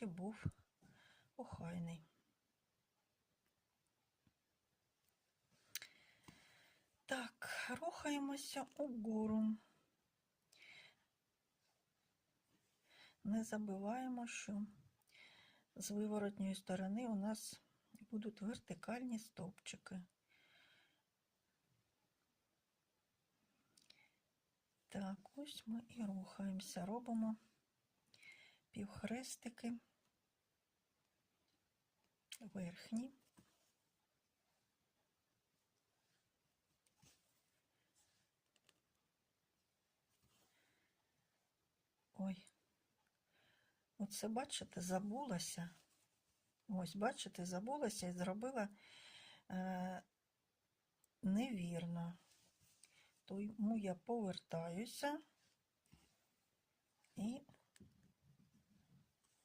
роботі був охайний. Так, рухаємося угору. Не забуваємо, що з виворотньої сторони у нас будуть вертикальні стовпчики. Так, ось ми і рухаємося, робимо півхрестики верхні. Ой, оце бачите, забулася. Ось, бачите, забулася і зробила е, невірно. Тому я повертаюся